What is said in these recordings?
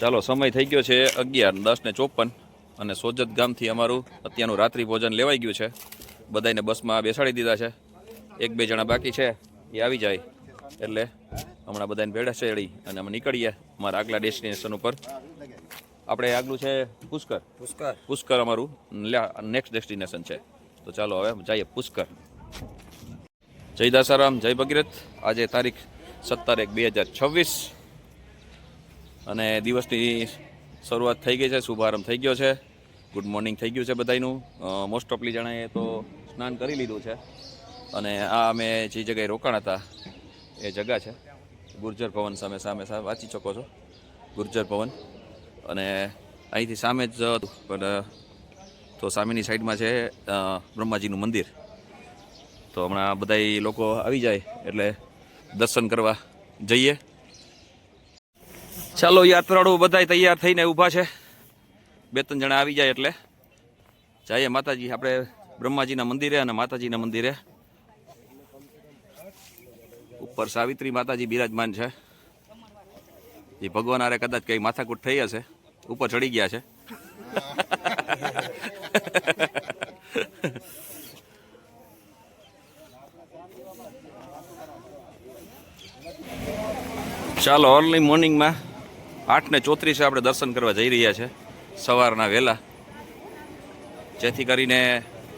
ચાલો સમય થઈ ગયો છે અગિયાર દસ ને ચોપન. અને સોજત ગામથી અમારું અત્યારનું રાત્રિ ભોજન લેવાઈ ગયું છે. બધાને બસમાં બેસાડી દીધા છે. એક બે જણા બાકી છે. એ આવી જાય. એટલે હમણાં બધાને ભેડા ચડી અને અમે નીકળીએ અમારા આગલા ડેસ્ટિનેશન ઉપર. આપણે આગલું છે પુષ્કર. પુષ્કર. પુષ્કર અમારું. નેક્સ્ટ ડેસ્ટિનેશન છે. તો ચાલો હવે જઈએ પુષ્કર. જય દાસારામ જય ભગીરથ. આજે તારીખ સત્તર એક બે હજાર છવ્વીસ. અને દિવસની શરૂઆત થઈ ગઈ છે, શુભારંભ થઈ ગયો છે. ગુડ મોર્નિંગ થઈ ગયું છે બધાનું મોસ્ટ ઓફલી જણાએ તો સ્નાન કરી લીધું છે. અને આ અમે જે જગ્યાએ રોકાણ હતા, એ જગ્યા છે. ગુર્જર ભવન સામે સામે સામે વાંચી શકો છો? ગુર્જર ભવન. અને અહીંથી સામે જ, પણ તો સામેની સાઈડમાં છે બ્રહ્માજીનું મંદિર. તો હમણાં બધા લોકો આવી જાય, એટલે દર્શન કરવા જઈએ. ચાલો, યાત્રાળુ બધા તૈયાર થઈને ઊભા છે. બે ત્રણ જણા આવી જાય એટલે. જઈએ માતાજી, આપણે બ્રહ્માજીના મંદિરે અને માતાજીના મંદિરે. ઉપર સાવિત્રી માતાજી બિરાજમાન છે. એ ભગવાન હારે કદાચ કઈ માથાકૂટ થઈ હશે. ઉપર ચડી ગયા છે. ચાલો અર્લી મોર્નિંગમાં આઠ ને ચોત્રીસે આપણે દર્શન કરવા જઈ રહ્યા છે, સવારના વહેલા. જેથી કરીને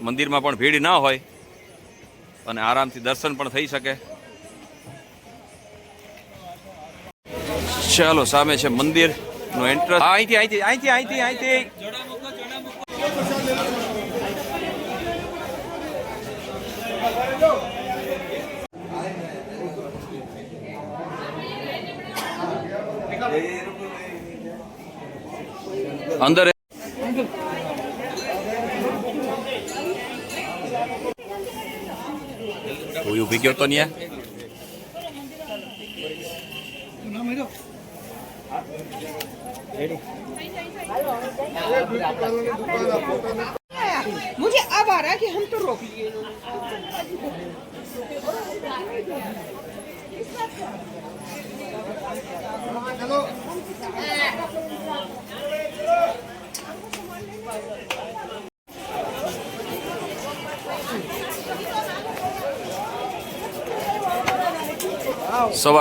મંદિરમાં પણ ભીડ ના હોય અને આરામથી દર્શન પણ થઈ શકે. ચાલો, સામે છે મંદિરનો એન્ટ્રન્સ અહીંથી અહીંથી અહીંથી અહીંથી અહીંથી. અંદર કોઈ ઊભી ગયો તો ન્યા मुझे अब आ रहा है कि हम तो रोक लिए इन्होंने। સવાર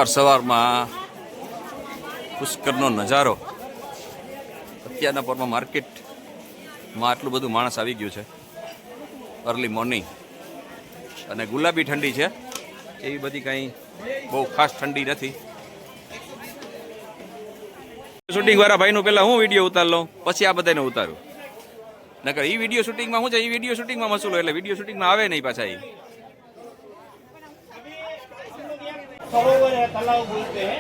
સવારમાં પુષ્કરનો નજારો. અત્યારના પરમાં માર્કેટમાં આટલું બધું માણસ આવી ગયું છે. અર્લી મોર્નિંગ અને ગુલાબી ઠંડી છે. એવી બધી કંઈ બહુ ખાસ ઠંડી નથી શૂટિંગ વાળા ભાઈનું પહેલા હું વિડીયો ઉતાર લઉં પછી આ બધાને ઉતારું નકર એ વિડીયો શૂટિંગમાં શું છે એ વિડીયો શૂટિંગમાં મસૂલો એટલે વિડીયો શૂટિંગમાં આવે નહીં પાછા એ सरोवर है तालाब बोलते हैं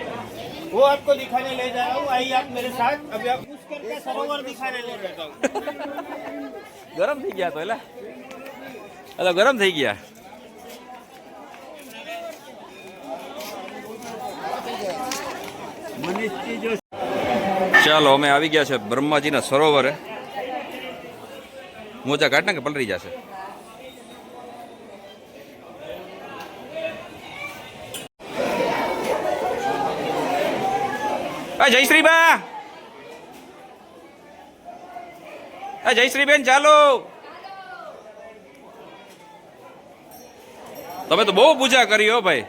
वो आपको दिखाने ले जा रहा हूँ आइए आप मेरे साथ अभी आप उस करके सरोवर दिखाने ले जाता हूँ ગરમ થઈ ગયા તો એલા એટલે ગરમ થઈ ગયા ચાલો, અમે આવી ગયા છે બ્રહ્માજીના સરોવરે. મોજા કાઢ ને કે પલરી જશે. જયશ્રી બા આ જયશ્રી બેન ચાલો. તમે તો બહુ પૂજા કરી હો ભાઈ.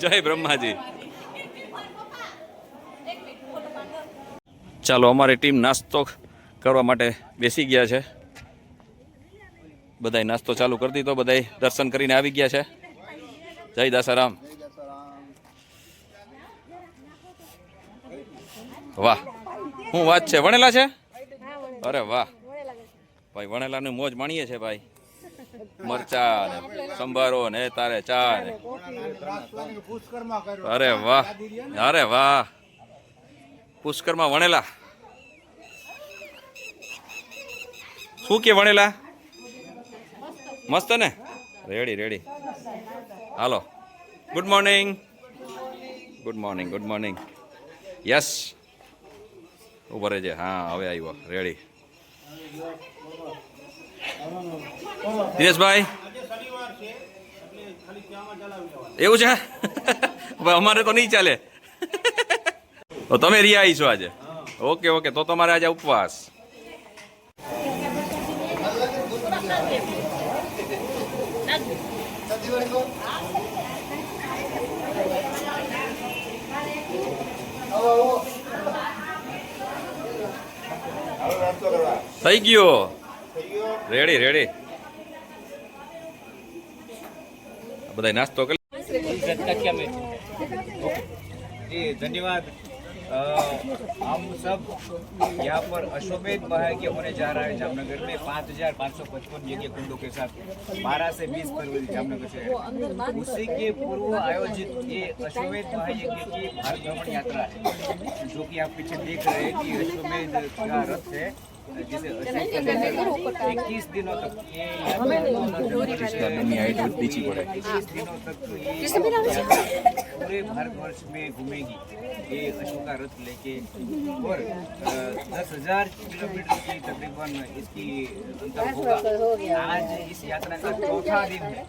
જય બ્રહ્માજી. ચાલો, અમારી ટીમ નાસ્તો કરવા માટે બેસી ગયા છે. બધાય નાસ્તો ચાલુ કરી દીધો, બધાય દર્શન કરીને આવી ગયા છે. જય દાસારામ. વાહ, શું વાત છે? વણેલા છે? અરે વાહ. ભાઈ, વણેલાની મોજ માણીએ છે ભાઈ. મરચા ને સંભારો ને તારે ચા ને. અરે વાહ અરે વાહ. પુષ્કરમાં વણેલા. શું કે વણેલા? મસ્ત ને? Ready ready. Hello. Good morning good morning good morning yes ઊભો રહેજે. હા, હવે આવ્યો રેડી દિનેશભાઈ. એવું છે? અમારે તો નહીં ચાલે. તો તમે રિયા છો આજે? Okay okay. તો તમારે આજે ઉપવાસ. થઈ ગયો. રેડી રેડી બધા નાસ્તો કરી ધન્યવાદ. हम सब यहाँ पर अश्वमेध महायज्ञ होने जा रहा है जामनगर में। पाँच हज़ार पाँच सौ पचपन यज्ञ कुंडों के साथ बारह से बीस फरवरी जामनगर से उसी के पूर्व आयोजित ये अश्वमेध महायज्ञ की भारत भ्रमण यात्रा है जो कि आप पीछे देख रहे हैं कि अश्वमेध का रथ है जिसे इक्कीस दिनों तक ये दिनों तक पूरे भारतवर्ष में घूमेगी। ये अशोका रथ लेके। और दस हज़ार किलोमीटर की तकरीबन इसकी अंतर होगा। आज इस यात्रा का चौथा दिन है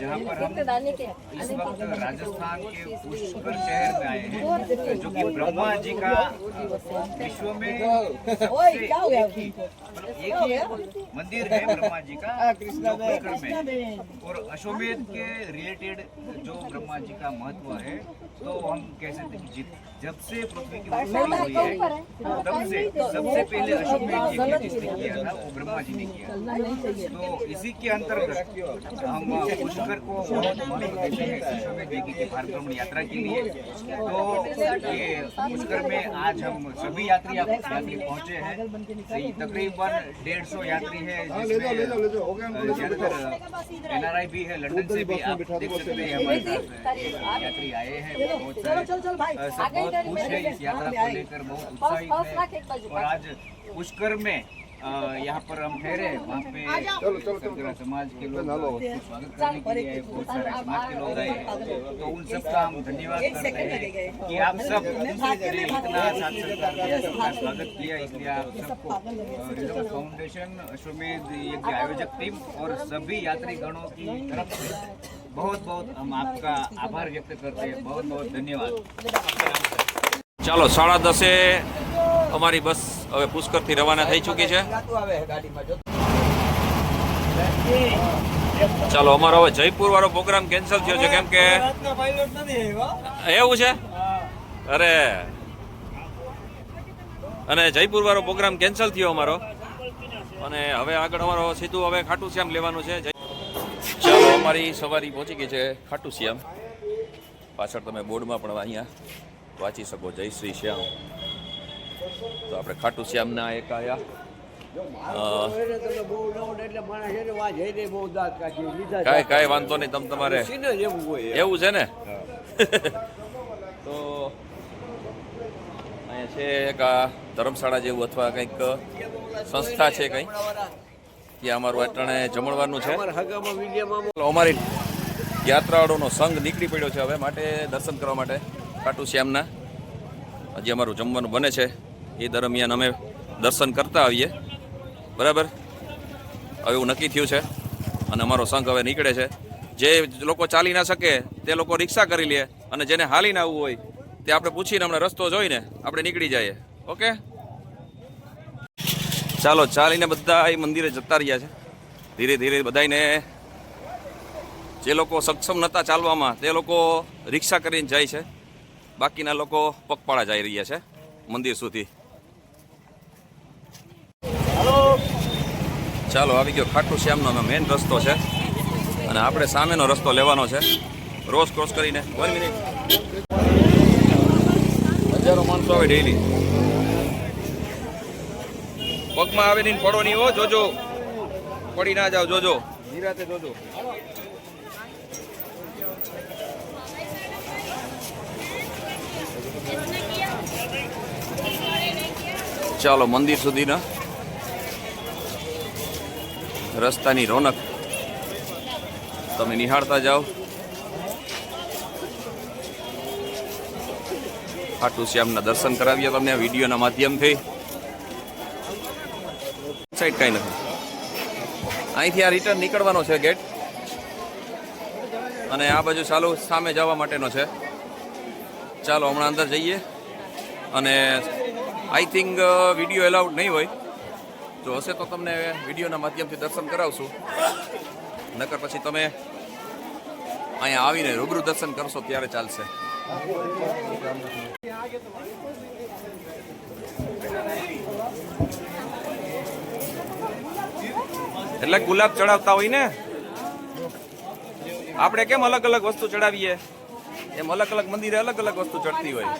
जहाँ पर हम इस वक्त राजस्थान के पुष्कर शहर में आए हैं जो कि ब्रह्मा जी का विश्व में एक ही मतलब एक ही मंदिर है ब्रह्मा जी का जो पुष्कर में और अश्वमेध के रिलेटेड जो ब्रह्मा जी का महत्व है तो हम कह सकते हैं जब से पृथ्वी की उत्पत्ति हुई है तब से सबसे पहले अश्वमेध जिसने किया था वो ब्रह्मा जी ने किया तो इसी के अंतर्गत हम पुष्कर को बहुत महत्व देते हैं अश्वमेध यज्ञ की भारत भ्रमण यात्रा के लिए तो ये पुष्कर में आज हम सभी यात्री आप यात्री पहुँचे हैं। तकरीबन डेढ़ सौ यात्री है जिसमें ज़्यादातर एनआरआई भी है लंदन से भी आप देख सकते हैं हमारे साथ यात्री आए हैं बहुत सारे सब बहुत खुश है इस यात्रा को लेकर बहुत उत्साहित है। और आज पुष्कर में यहाँ पर हम ठहरे वहाँ पे समाज के लोग स्वागत करने के लिए आए, बहुत सारे समाज के लोग आए। हैं। तो उन सबका हम धन्यवाद करते हैं कि आप सबने इतना साथ सरकार दिया सबका स्वागत किया इसलिए आप सबको रिज़र्व फाउंडेशन अश्वमेध यज्ञ आयोजक टीम और सभी यात्री गणों की तरफ़ से बहुत बहुत हम आपका आभार व्यक्त करते हैं बहुत बहुत धन्यवाद ચાલો સાડા દસે અમારી બસ હવે પુષ્કરથી રવાના થઈ ચૂકી છે ચાલો અમારો હવે જયપુર વાળો પ્રોગ્રામ કેન્સલ થયો છે કેમ કે એવું છે અરે અને જયપુર વાળો પ્રોગ્રામ કેન્સલ થયો અમારો અને હવે આગળ અમારો સીધું હવે ખાટુ શ્યામ લેવાનું છે જય- ચાલો અમારી સવારી પહોંચી ગઈ છે ખાટુ શ્યામ પાછળ તમે બોર્ડમાં પણ અહીંયા વાંચી શકો. જય શ્રી શ્યામ. તો આપણે ખાટુ શ્યામના એક આયા. કઈ કાંઈ વાંધો નહીં તમે તમારે એવું છે ને? તો અહીંયા છે એક ધર્મશાળા જેવું અથવા કંઈક સંસ્થા છે કંઈ? ત્યાં અમારું અટાણે જમણવાનું છે. અમારી યાત્રાળુનો સંઘ નીકળી પડ્યો છે હવે માટે દર્શન કરવા માટે ખાટુ શ્યામના. હજી અમારું જમવાનું બને છે. એ દરમિયાન અમે દર્શન કરતા આવીએ. બરાબર? હવે એવું નક્કી થયું છે. અને અમારો સંઘ હવે નીકળે છે. જે લોકો ચાલી ના શકે તે લોકો રિક્ષા કરી લે અને જેને હાલીને આવવું હોય તે આપણે પૂછીને હમણાં રસ્તો જોઈને આપણે નીકળી જઈએ. ઓકે? ચાલો ચાલીને બધા એ મંદિરે જતા રહ્યા છે. ધીરે ધીરે બધાને જે લોકો સક્ષમ નહોતા ચાલવામાં, તે લોકો રિક્ષા કરીને જાય છે. બાકીના લોકો પગપાળા જઈ રહ્યા છે મંદિર સુધી. ચાલો, આવી ગયો ખાટુ શ્યામનો મેઇન રસ્તો છે. અને આપણે સામેનો રસ્તો લેવાનો છે. રોજ ક્રોસ કરીને વન મિનિટ હજારો માણસો આવે ડેઈલી પગમાં આવે નહીં પડો નહીં હો જોજો. પડી ના જાવ જોજો. નિરાતે જોજો. ચાલો મંદિર સુધીના રસ્તાની રોનક તમે નિહાળતા જાઓ. ખાટુ શ્યામના દર્શન કરાવીએ તમને વિડીયોના માધ્યમથી. સાઈડ કાંઈ નથી. અહીંથી આ રિટર્ન નીકળવાનો છે ગેટ અને આ બાજુ ચાલુ સામે જવા માટેનો છે. ચાલો, હમણાં અંદર જઈએ. અને આઈ થિંક વીડિયો એલાઉડ નહીં હોય. જો હશે તો તમને વિડીયોના માધ્યમથી દર્શન કરાવશું. નકર પછી તમે અહીંયા આવીને રૂબરૂ દર્શન કરશો ત્યારે ચાલશે. એટલે ગુલાબ ચડાવતા હોય ને? આપણે કેમ અલગ અલગ વસ્તુ ચડાવીએ? એમ અલગ અલગ મંદિરે અલગ અલગ વસ્તુ ચડતી હોય.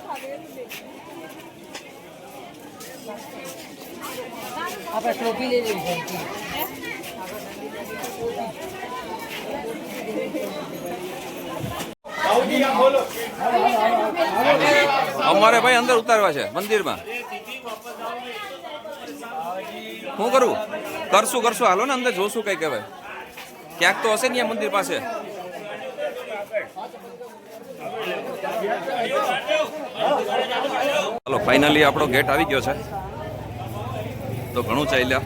અમારે ભાઈ અંદર ઉતારવા છે મંદિરમાં. શું કરવું કરશું કરશું. હાલો ને અંદર જોશું કઈ કહેવાય ક્યાંક તો હશે ને મંદિર પાસે? હલો ફાઇનલી આપણો ગેટ આવી ગયો છે. તો ઘણું ચાલ્યા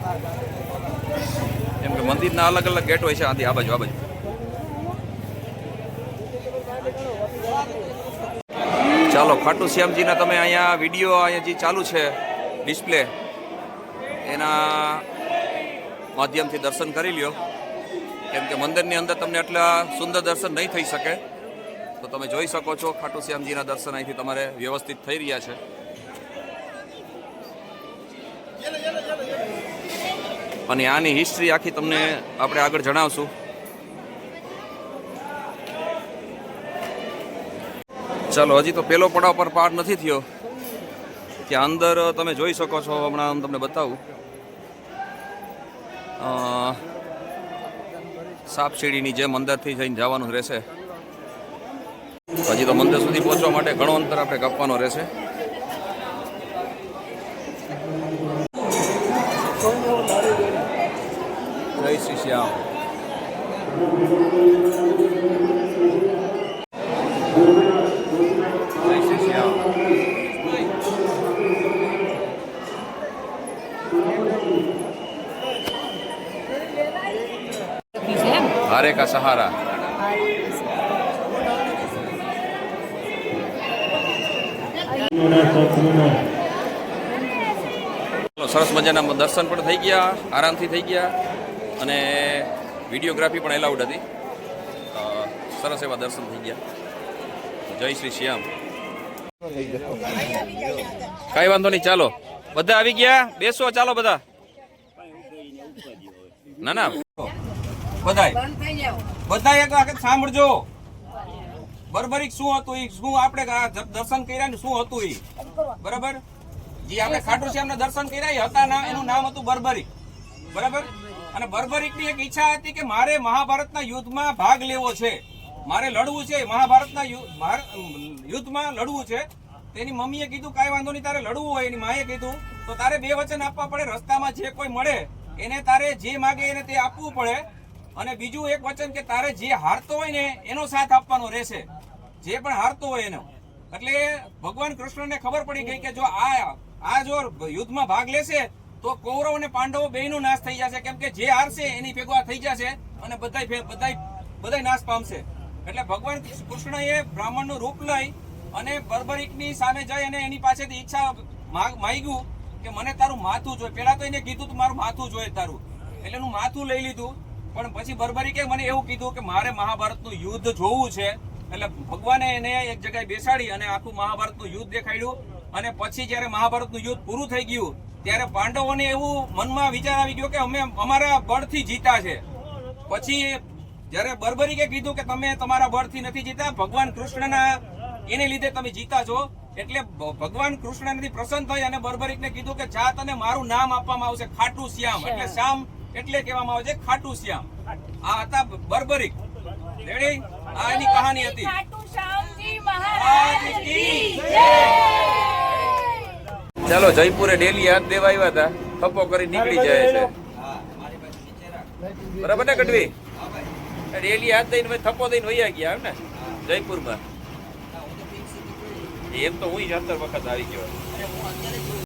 એમ કે મંદિરના અલગ અલગ ગેટ હોય છે, આથી આ બાજુ આ બાજુ. ચાલો, ખાટુ શ્યામજીના તમે અહીંયા વીડિયો અહીંયા જે ચાલુ છે ડિસ્પ્લે એના માધ્યમથી દર્શન કરી લ્યો. કેમ કે મંદિરની અંદર તમને એટલા સુંદર દર્શન નહીં થઈ શકે. તો તમે જોઈ શકો છો, ખાટુ શ્યામજીના દર્શન અહીંથી તમારે વ્યવસ્થિત થઈ રહ્યા છે. અને આની હિસ્ટ્રી આખી તમને આપણે આગળ જણાવશું. ચાલો, હજી તો પેલો પડાવ પર પાર નથી થયો. ત્યાં અંદર તમે જોઈ શકો છો, હમણાં તમને બતાવું. અ, સાપ સીડીની જેમ અંદરથી જઈને જવાનું રહેશે. હજી તો મંદિર સુધી પહોંચવા માટે ઘણો અંતર આપણે કાપવાનો રહેશે. જય શ્રી શ્યામ જય શ્રી શ્યામ હારે કા સરસ મજાના દર્શન પણ થઈ ગયા, આરામથી થઈ ગયા અને વિડીયોગ્રાફી પણ એલાઉડ હતી. સરસ એવા દર્શન થઈ ગયા. જય શ્રી શ્યામ. કઈ વાંધો નહીં, ચાલો. બધા આવી ગયા? બેસો, ચાલો બધા. ના ના. બધાય. બંધ એક વખત સાંભળજો. બરબરીક શું હતું ઈ? શું આપણે દર્શન કર્યા ને શું હતું ઈ? બરાબર? જે આપણે ખાટુ શ્યામના દર્શન કર્યા હતા ના એનું નામ હતું બરબરીક. બરાબર? અને બર્બરિકની એક ઈચ્છા હતી કે મારે મહાભારતના યુદ્ધમાં ભાગ લેવો છે. મારે લડવું છે મહાભારતના યુદ્ધમાં લડવું છે. તેની મમ્મીએ કીધું કાંઈ વાંધો નહીં તારે લડવું હોય. એની માએ કીધું તો તારે બે વચન આપવા પડે રસ્તામાં જે કોઈ મળે એને તારે જે માગે એને તે આપવું પડે. અને બીજું એક વચન કે તારે જે હારતો હોય ને એનો સાથ આપવાનો રહેશે. જે પણ હારતો હોય એનો. એટલે ભગવાન કૃષ્ણને ખબર પડી ગઈ કે જો આ આ જો યુદ્ધમાં ભાગ લેશે, તો કૌરવ અને પાંડવો બેયનો નાશ થઈ જશે. કેમ કે જે હારશે એની ભેગો થઈ જશે અને બધાય બધાય બધાય નાશ પામશે. એટલે ભગવાન કૃષ્ણએ બ્રાહ્મણનું રૂપ લઈ અને બર્બરિકની સામે જઈ અને એની પાસેથી ઈચ્છા માગ- માંગ્યું કે મને તારું માથું જોઈએ પેલા તો એને કીધું તું મારું માથું જોઈએ તારું. એટલે હું માથું લઈ લીધું. પણ પછી બર્બરિકે મને એવું કીધું કે મારે મહાભારતનું યુદ્ધ જોવું છે એટલે ભગવાને એને એક જગ્યાએ બેસાડી અને આખું મહાભારતનું યુદ્ધ દેખાડ્યું. અને પછી જ્યારે મહાભારતનું યુદ્ધ પૂરું થઈ ગયું ત્યારે પાંડવોને એવું મનમાં વિચાર આવી ગયો કે અમે અમારા બળથી જીતા છે. પછી જ્યારે બર્બરીકે કીધું કે તમે તમારા બળથી નથી જીતા ભગવાન કૃષ્ણના એને લીધે તમે જીતા છો. એટલે ભગવાન કૃષ્ણથી પ્રસન્ન થઈ અને બર્બરીકને કીધું કે જા તને મારું નામ આપવામાં આવશે ખાટુ શ્યામ. એટલે શ્યામ એટલે કહેવામાં આવે છે ખાટુ શ્યામ. આ હતા બર્બરિક. રેડી આ એની કહાની હતી. ચાલો જયપુરે ડેલી હાથ દેવા આવ્યા હતા. થપ્પો કરી નીકળી જાય છે. બરાબર ને ગઢવી? ડેલી હાથ દઈને થપ્પો દઈને વૈયા ગયા એમ ને? જયપુરમાં. એમ તો હું સત્તર વખત આવી ગયો.